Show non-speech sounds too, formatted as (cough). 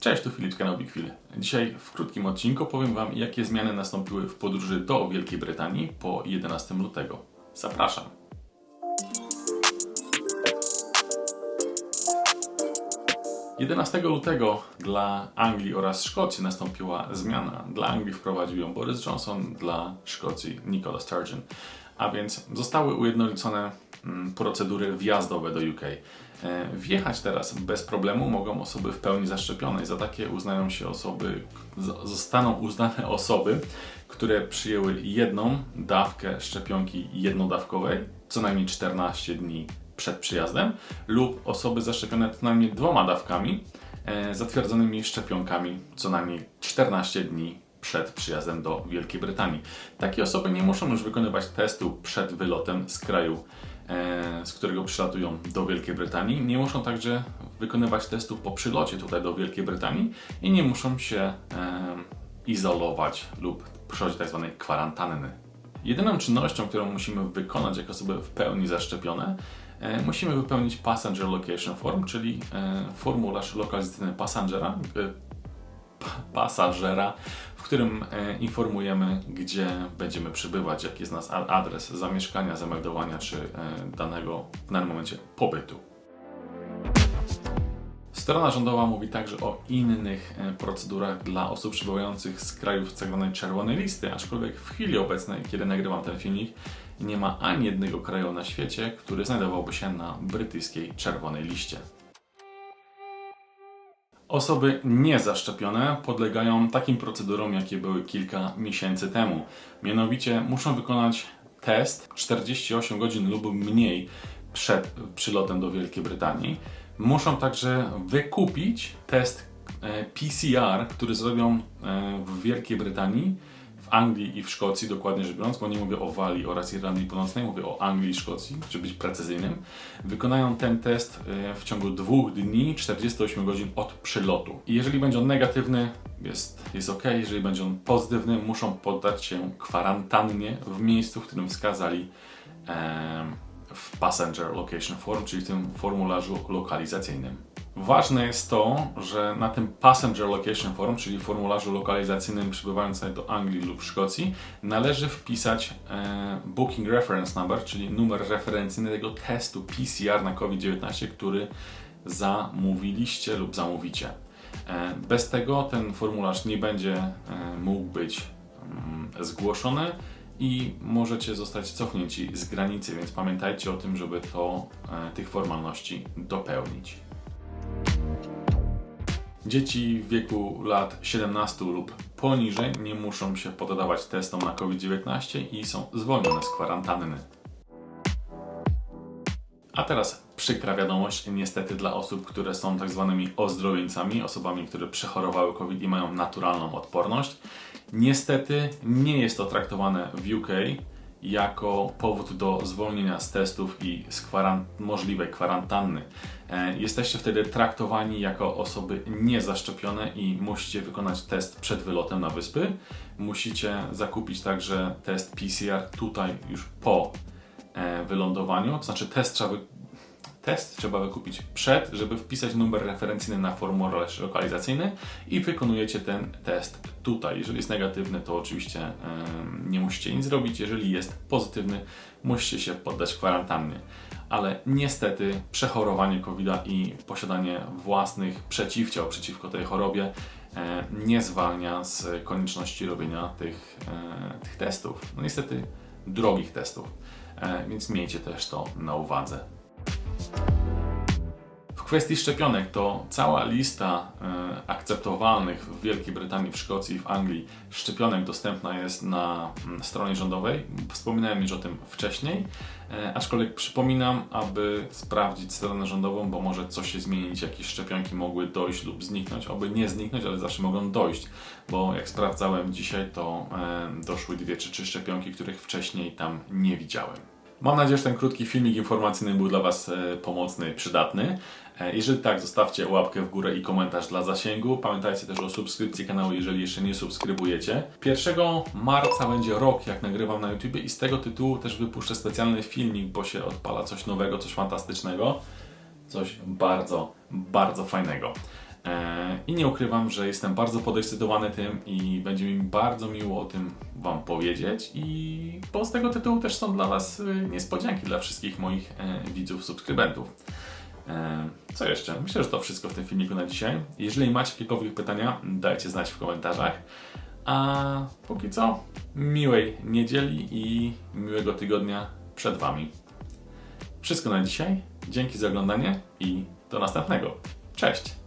Cześć, tu Filip Big Phil. Dzisiaj w krótkim odcinku powiem Wam, jakie zmiany nastąpiły w podróży do Wielkiej Brytanii po 11 lutego. Zapraszam. Jedenastego lutego dla Anglii oraz Szkocji nastąpiła zmiana. Dla Anglii wprowadził ją Boris Johnson, dla Szkocji Nicola Sturgeon. A więc zostały ujednolicone procedury wjazdowe do UK. E, Wjechać teraz bez problemu mogą osoby w pełni zaszczepione za takie uznają się osoby, zostaną uznane (laughs) osoby, które przyjęły jedną dawkę szczepionki jednodawkowej co najmniej 14 dni przed przyjazdem lub osoby zaszczepione co najmniej dwoma dawkami e, zatwierdzonymi szczepionkami co najmniej 14 dni przed przyjazdem do Wielkiej Brytanii. Takie osoby nie muszą już wykonywać testu przed wylotem z kraju, z którego przylatują do Wielkiej Brytanii. Nie muszą także wykonywać testu po przylocie tutaj do Wielkiej Brytanii i nie muszą się e, izolować lub przechodzić tak zwanej kwarantanny. Jedyną czynnością, którą musimy wykonać jako osoby w pełni zaszczepione, e, musimy wypełnić Passenger Location Form, czyli e, formularz lokalizacyjny pasażera, e, pa- pasażera, w którym e, informujemy, gdzie będziemy przybywać, jaki jest nasz adres zamieszkania, zameldowania czy e, danego w danym momencie pobytu. Strona rządowa mówi także o innych e, procedurach dla osób przybywających z krajów tzw. czerwonej listy, aczkolwiek w chwili obecnej, kiedy nagrywam ten filmik, nie ma ani jednego kraju na świecie, który znajdowałby się na brytyjskiej czerwonej liście. Osoby niezaszczepione podlegają takim procedurom, jakie były kilka miesięcy temu. Mianowicie muszą wykonać test 48 godzin lub mniej przed przylotem do Wielkiej Brytanii. Muszą także wykupić test e, PCR, który zrobią e, w Wielkiej Brytanii, Anglii i w Szkocji, dokładnie rzecz biorąc, bo nie mówię o Walii oraz Irlandii Północnej, mówię o Anglii i Szkocji, żeby być precyzyjnym. Wykonają ten test e, w ciągu dwóch dni, 48 godzin od przylotu. I jeżeli będzie on negatywny, jest, jest ok. Jeżeli będzie on pozytywny, muszą poddać się kwarantannie w miejscu, w którym wskazali w Passenger Location Form, czyli w tym formularzu lokalizacyjnym. Ważne jest to, że na tym Passenger Location Form, czyli formularzu lokalizacyjnym przybywającym do Anglii lub Szkocji, należy wpisać e, Booking Reference Number, czyli numer referencyjny tego testu PCR na COVID-19, który zamówiliście lub zamówicie. E, Bez tego ten formularz nie będzie e, mógł być mm, zgłoszony i możecie zostać cofnięci z granicy, więc pamiętajcie o tym, żeby to, e, tych formalności dopełnić. Dzieci w wieku lat 17 lub poniżej nie muszą się poddawać testom na COVID-19 i są zwolnione z kwarantanny. A teraz przykra wiadomość, niestety dla osób, które są tak zwanymi ozdrowieńcami, osobami, które przechorowały COVID i mają naturalną odporność. Niestety nie jest to traktowane w UK jako powód do zwolnienia z testów i z możliwej kwarantanny. E, Jesteście wtedy traktowani jako osoby niezaszczepione i musicie wykonać test przed wylotem na wyspy. Musicie zakupić także test PCR tutaj już po e, wylądowaniu, to znaczy test trzeba. Test trzeba wykupić przed, żeby wpisać numer referencyjny na formularz lokalizacyjny i wykonujecie ten test tutaj. Jeżeli jest negatywny, to oczywiście em, nie musicie nic zrobić. Jeżeli jest pozytywny, musicie się poddać kwarantannie. Ale niestety przechorowanie covid i posiadanie własnych przeciwciał przeciwko tej chorobie e, nie zwalnia z konieczności robienia tych, e, tych testów. No niestety drogich testów. E, więc miejcie też to na uwadze. Kwestii szczepionek to cała lista e, akceptowalnych w Wielkiej Brytanii, w Szkocji i w Anglii szczepionek dostępna jest na mm, stronie rządowej. Wspominałem już o tym wcześniej, e, aczkolwiek przypominam, aby sprawdzić stronę rządową, bo może coś się zmienić, jakieś szczepionki mogły dojść lub zniknąć, oby nie zniknąć, ale zawsze mogą dojść, bo jak sprawdzałem dzisiaj, to e, doszły dwie czy trzy szczepionki, których wcześniej tam nie widziałem. Mam nadzieję, że ten krótki filmik informacyjny był dla Was e, pomocny, przydatny. E, Jeżeli tak, zostawcie łapkę w górę i komentarz dla zasięgu. Pamiętajcie też o subskrypcji kanału, jeżeli jeszcze nie subskrybujecie. 1 marca będzie rok, jak nagrywam na YouTube i z tego tytułu też wypuszczę specjalny filmik, bo się odpala coś nowego, coś fantastycznego. Coś bardzo, bardzo fajnego. E, I nie ukrywam, że jestem bardzo podekscytowany tym i będzie mi bardzo miło o tym Wam powiedzieć. I bo z tego tytułu też są dla Was y, niespodzianki dla wszystkich moich e, widzów, subskrybentów. E, Co jeszcze? Myślę, że to wszystko w tym filmiku na dzisiaj. Jeżeli macie jakiekolwiek pytania, dajcie znać w komentarzach. A póki co, miłej niedzieli i miłego tygodnia przed Wami. Wszystko na dzisiaj. Dzięki za oglądanie i do następnego. Cześć!